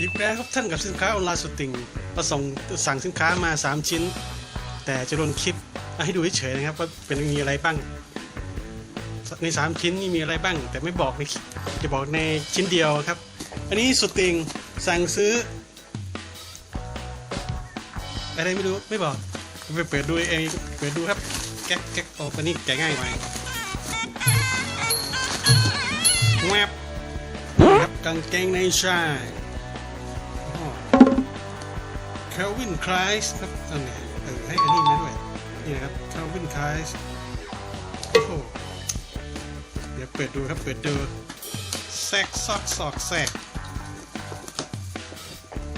อีกแล้วครับท่านกับสินค้าออนไลน์สติงประสงค์สั่งสินค้ามา 3 ชิ้น แต่จะลงคลิปให้ดูเฉยๆนะครับว่าเป็นมีอะไรบ้าง ใน 3 ชิ้นนี่มีอะไรบ้าง แต่ไม่บอกในจะบอกในชิ้นเดียวครับ อันนี้สติงสั่งซื้อ อะไรไม่รู้ไม่บอกไปเปิดดูเองเปิดดูครับแก๊กแก๊กโอ้อันนี้แกง่ายกว่าแวบครับกางเกงในชาย เคลวินคลายส์ครับอันนี้เออให้อันนี้มาด้วย นี่นะครับเคลวินคลายส์โอ้โห เดี๋ยวเปิดดูครับ เปิดดูแซกซอกซอกแซก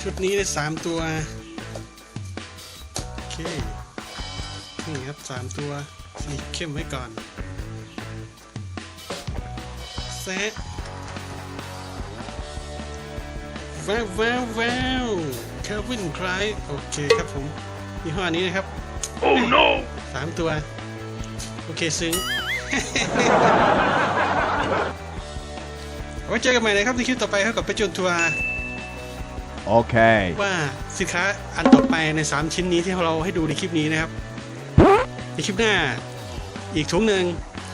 ชุดนี้ได้สามตัว โอเค นี่ครับสามตัวสีเข้มไว้ก่อนแซะแววแววแวว เควินคลายโอเคครับผมยี่ห้อนี้นะครับ Oh no! สามตัว โอเคซึ้งไว้เจอกันใหม่นะครับในคลิปต่อไปครับกับไปจนทัวร์ Okay. ว่าสินค้าอันต่อไปใน 3 ชิ้นนี้ที่เราให้ดูในคลิปนี้นะครับ ในคลิปหน้า อีกถุงหนึ่ง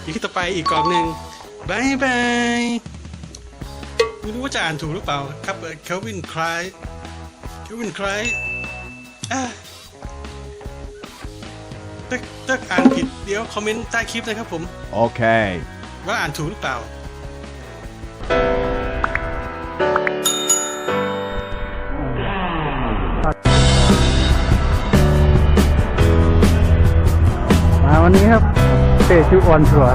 อีกคลิปต่อไปอีกกล่องหนึ่งบายบายไม่รู้ว่าจะอ่านถูกหรือเปล่าครับเคลวินคลาย เคลวินคลายอะถ้าถ้าอ่านผิดเดี๋ยวคอมเมนต์ใต้คลิปนะครับผม Okay. ว่าอ่านถูกหรือเปล่า มาวันนี้ครับเตะชุออนทัวร์